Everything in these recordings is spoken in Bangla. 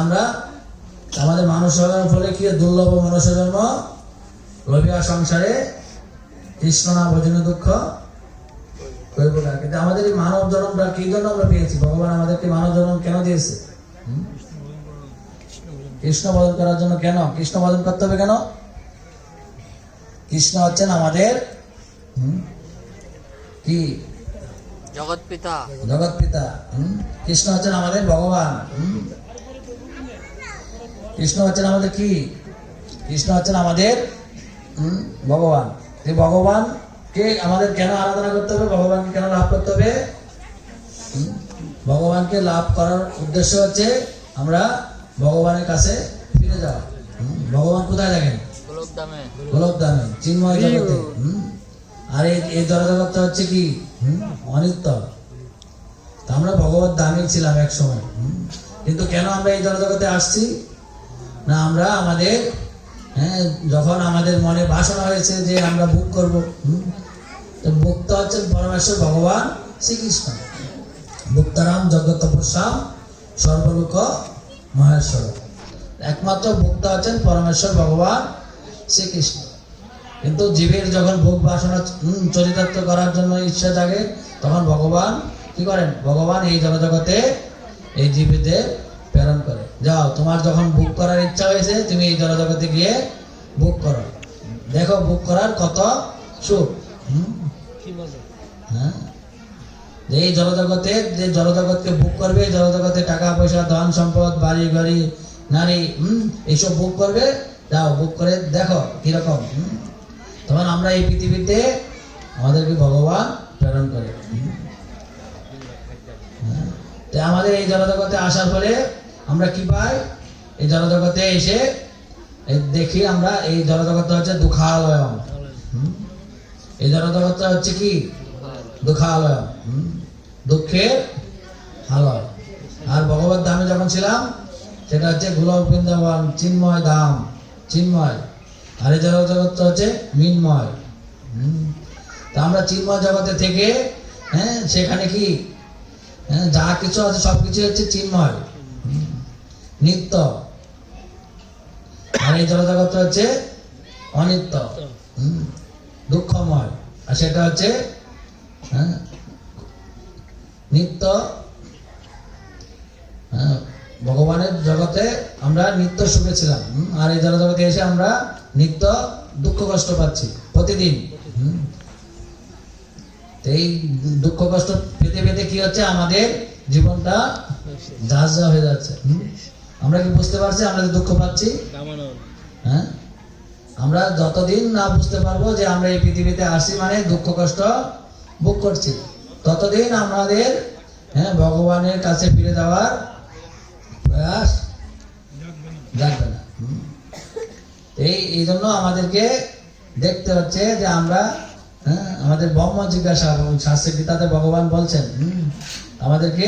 আমরা? আমাদের মানুষ হওয়ার ফলে কি? দুর্লভ মনুষ্য জন্ম লোভিয়া সংসারে কৃষ্ণ না ভজন দুঃখ করব না। কিন্তু আমাদের এই মানব জন্মটা কি জন্য আমরা পেয়েছি? ভগবান আমাদেরকে মানব জন্ম কেন দিয়েছে? কৃষ্ণ বদন করার জন্য কেন? কৃষ্ণ বদন করতে হবে কেন? কৃষ্ণ হচ্ছেন আমাদের হুম, কি? জগৎ পিতা। জগৎ পিতা কৃষ্ণ হচ্ছেন আমাদের ভগবান হুম? কৃষ্ণ হচ্ছেন আমাদের কি? কৃষ্ণ হচ্ছেন আমাদের ভগবান। এই ভগবান কে আমাদের কেন আরাধনা করতে হবে? ভগবানকে কেন লাভ করতে হবে? ভগবানকে লাভ করার উদ্দেশ্য হচ্ছে আমরা ভগবানের কাছে ফিরে যাওয়া। ভগবান কোথায় থাকেন? গোলক দামে গোলক দামে চিন্ময় জগতে আর এই এই হচ্ছে কি? অনিত্য। আমরা ভগবত দামে ছিলাম এক সময়। কিন্তু কেন আমরা এই জড়জগতে আসছি? না, আমরা আমাদের হ্যাঁ যখন আমাদের মনে বাসনা হয়েছে যে আমরা বুক করব তো মুক্ত হচ্ছেন পরমেশ্বর ভগবান শ্রীকৃষ্ণ। মুক্তারাম জগতপুষাম সর্বলোক মহেশ্বর। একমাত্র ভোক্তা হচ্ছেন পরমেশ্বর ভগবান শ্রীকৃষ্ণ। কিন্তু জীবের যখন ভোগ বাসনা চরিতার্থ করার জন্য ইচ্ছা জাগে, তখন ভগবান কি করেন? ভগবান এই জগতে এই জীবেদের প্রেরণ করে যাও তোমার যখন বুক করার ইচ্ছা হয়েছে তুমি এই জগতে গিয়ে বুক করো দেখো বুক করার কত সুখ? হ্যাঁ যে এই জলজগতে যে জলজগৎকে বুক করবে জলজগতে টাকা পয়সা ধন সম্পদ বাড়ি গাড়ি নারী হুম এইসব বুক করবে যাও বুক করে দেখো কীরকম? তখন আমরা এই পৃথিবীতে আমাদেরকে ভগবান প্রেরণ করে হ্যাঁ। তো আমাদের এই জলজগতে আসার ফলে আমরা কি পাই? এই জলজগতে এসে দেখি আমরা, এই জলজগৎটা হচ্ছে দুঃখালয় হুম? এই জলজগৎটা হচ্ছে কি? দুঃখালয় হুম? দুঃখের আলয়। আর ভগবত ধামে যখন ছিলাম, সেটা হচ্ছে গোলক বৃন্দাবন, চিন্ময় ধাম, চিন্ময়। আর এই জগৎ হচ্ছে মিনময়। তা আমরা চিন্ময় জগতে থেকে হ্যাঁ সেখানে কি? হ্যাঁ যা কিছু আছে সব কিছু হচ্ছে চিন্ময়? নিত্য। আর এই জগৎ হচ্ছে অনিত্য। দুঃখময়। আর সেটা হচ্ছে হ্যাঁ? নিত্য। হ্যাঁ, ভগবানের জগতে আমরা নিত্য সুখে ছিলাম। আর এই জগতে এসে আমরা নিত্য দুঃখ কষ্ট পাচ্ছি প্রতিদিন। হুম। এই দুঃখ কষ্ট পেতে পেতে কি হচ্ছে? আমাদের জীবনটা যা হয়ে যাচ্ছে। আমরা কি বুঝতে পারছি? আমরা যে দুঃখ পাচ্ছি? হ্যাঁ? আমরা যতদিন না বুঝতে পারব যে আমরা এই পৃথিবীতে আসি মানে দুঃখ কষ্ট ভোগ করছি ততদিন আমাদের হ্যাঁ ভগবানের কাছে ফিরে যাওয়ার প্রয়াস জাগবে না। এই এই জন্য আমাদেরকে দেখতে হচ্ছে যে আমরা হ্যাঁ আমাদের ব্রহ্ম জিজ্ঞাসা এবং শাস্ত্রে গীতাতে ভগবান বলছেন হুম, আমাদেরকে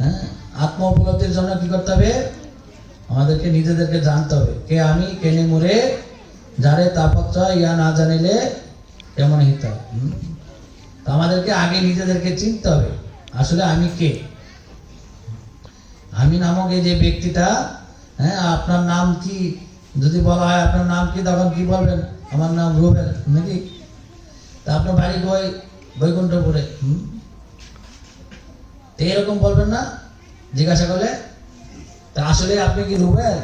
হ্যাঁ আত্ম উপলব্ধির জন্য কি করতে হবে? আমাদেরকে নিজেদেরকে জানতে হবে। কে আমি কেনে মুরে, যারে তাপত্র ইয়া না জানিলে কেমন হিত? আমাদেরকে আগে নিজেদেরকে চিনতে হবে, আসলে আমি কে? আমি নামক এই যে ব্যক্তিটা হ্যাঁ আপনার নাম কি? যদি বলা হয় আপনার নাম কি, তখন কি বলবেন? আমার নাম রুবেল, নাকি? তা আপনার বাড়ি কই? বৈকুণ্ঠপুরে, হুম? এরকম বলবেন না? জিজ্ঞাসা করলে তা আসলে আপনি কি রুবেল?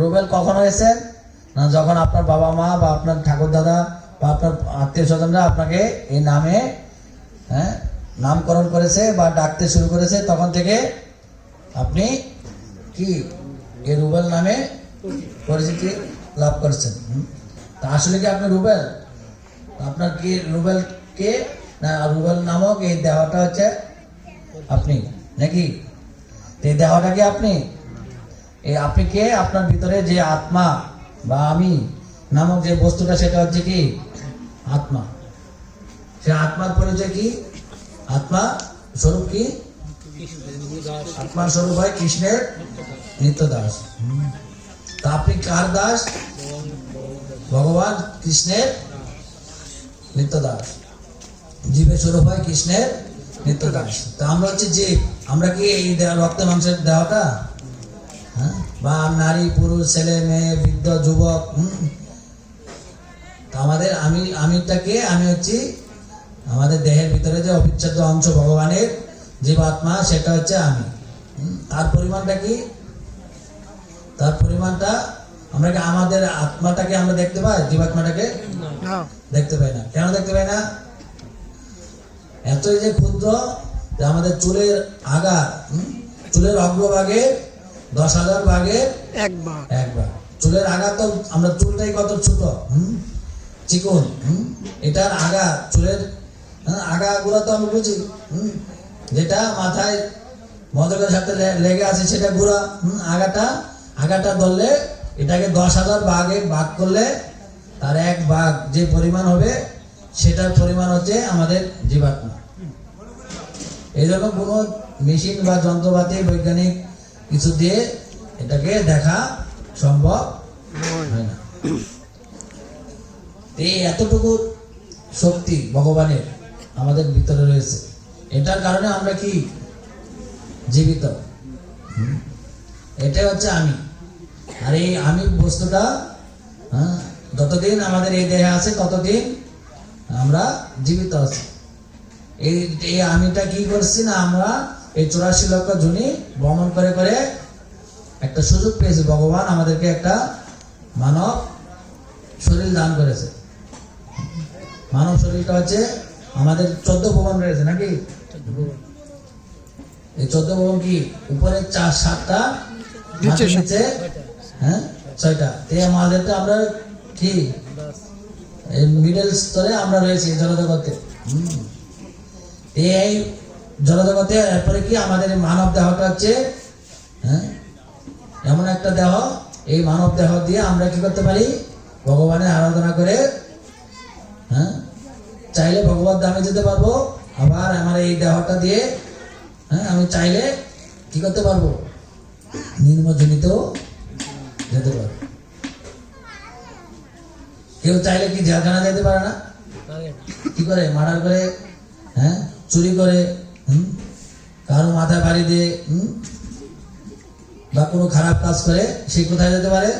রুবেল কখন হয়েছেন? না যখন আপনার বাবা মা বা আপনার ঠাকুর দাদা বা আপনার আত্মীয় স্বজনরা আপনাকে এই নামে হ্যাঁ নামকরণ করেছে বা ডাকতে শুরু করেছে, তখন থেকে আপনি কি এই রুবেল নামে পরিচিতি লাভ করছেন? তা আসলে কি আপনি রুবেল? আপনার কি রুবেল কে না রুবেল নামক এই দেওয়াটা হচ্ছে আপনি? নাকি? এই দেহটা কি আপনি? এই আপনি কে? আপনার ভিতরে যে আত্মা বা আমি নামক যে বস্তুটা, সেটা হচ্ছে কি? আত্মা। সে আত্মার পরিচয় কি? আত্মা স্বরূপ কি? আত্মার স্বরূপ হয় কৃষ্ণের নিত্য দাস তা আপনি কার দাস? ভগবান কৃষ্ণের নিত্য দাস জীবের স্বরূপ হয় কৃষ্ণের নিত্য দাস তো আমরা হচ্ছে যে আমরা কি এই রক্ত মাংসের দেহটা? হ্যাঁ? বা নারী পুরুষ ছেলে মেয়ে বৃদ্ধ যুবক আমাদের আমি আমি হচ্ছি আমাদের দেহের ভিতরে যে অবিচ্ছেদ্য অংশ ভগবানের জীবাত্মা সেটা হচ্ছে আমি। তার পরিমাণটা কি? তার পরিমাণটা আমরা কি আমাদের আত্মাটাকে আমরা দেখতে পাই? জীবাত্মাটাকে? দেখতে পাই না। কেন দেখতে পাই না? এতই যে ক্ষুদ্র যে আমাদের চুলের আগা চুলের অগ্রভাগে দশ হাজার ভাগে একবার। একবার। চুলের আগা তো আমরা চুলটাই কত ছোট হুম? চিকন হুম? এটার আগা চুলের হ্যাঁ, আগাগুলো তো আমি বুঝি হুম? যেটা মাথায় মদকের সাথে লেগে আছে সেটা গুড়া হুম? আগাটা আগাটা ধরলে এটাকে দশ হাজার ভাগে ভাগ করলে তার এক ভাগ যে পরিমাণ হবে সেটার পরিমাণ হচ্ছে আমাদের জীবাত্মা। এই জন্য কোনো মেশিন বা যন্ত্রপাতি বৈজ্ঞানিক কিছু দিয়ে এটাকে দেখা সম্ভব হয় না। এই এতটুকু শক্তি ভগবানের আমাদের ভিতরে রয়েছে। এটার কারণে আমরা কি? জীবিত? এটাই হচ্ছে আমি। আর এই আমি বস্তুটা হ্যাঁ, যতদিন আমাদের এই দেহে আছে ততদিন আমরা জীবিত আছি। এই এই আমিটা কি করছি না আমরা এই চুরাশি লক্ষ জুনি ভ্রমণ করে করে একটা সুযোগ পেয়েছি। ভগবান আমাদেরকে একটা মানব শরীর দান করেছে। মানব শরীরটা হচ্ছে আমাদের চোদ্দ ভবন রয়েছে নাকি? এই চোদ্দ ভবন কি? উপরে চার সাতটা নিচে হ্যাঁ? ছয়টা। তো এই আমাদেরটা আমরা কি মিডল স্তরে আমরা রয়েছি জলজগতে। এই জলজগতে এরপরে কি আমাদের মানব দেহটা হচ্ছে হ্যাঁ? এমন একটা দেহ, এই মানব দেহ দিয়ে আমরা কি করতে পারি? ভগবানের আরাধনা করে হ্যাঁ? চাইলে ভগবত ধামে যেতে পারব, আবার আমার এই দেহটা দিয়ে হ্যাঁ? আমি চাইলে কি করতে পারব? নির্মজনিতেও যেতে পারব। কেউ চাইলে কি জেলখানা যেতে পারে না? কি করে? মার্ডার করে? হ্যাঁ? চুরি করে? হুম? কারও মাথায় বাড়ি দিয়ে হুম? বা কোনো খারাপ কাজ করে সে কোথায় যেতে পারে?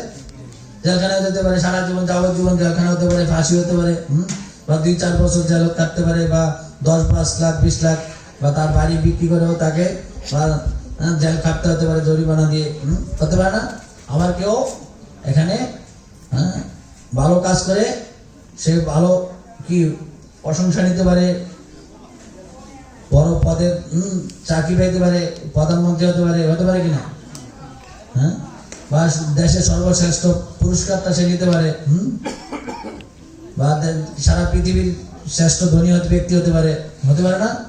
জেলখানায় যেতে পারে সারা জীবন যাবজ্জীবন জেলখানা হতে পারে ফাঁসি হতে পারে হুম? বা দুই চার বছর জেল কাটতে পারে বা দশ পাঁচ লাখ বিশ লাখ বা তার বাড়ি বিক্রি করেও তাকে বা হ্যাঁ, জেল খাটতে হতে পারে জরিমানা দিয়ে হুম? হতে পারে না? আবার কেউ এখানে হ্যাঁ ভালো কাজ করে, সে ভালো কি প্রশংসা নিতে পারে, বড় পদের চাকরি পাইতে পারে, প্রধানমন্ত্রী হতে পারে হতে পারে কিনা? হ্যাঁ? বা দেশের সর্বশ্রেষ্ঠ পুরস্কারটা সে নিতে পারে, হুম? বা সারা পৃথিবীর শ্রেষ্ঠ ধনী ব্যক্তি হতে পারে হতে পারে না?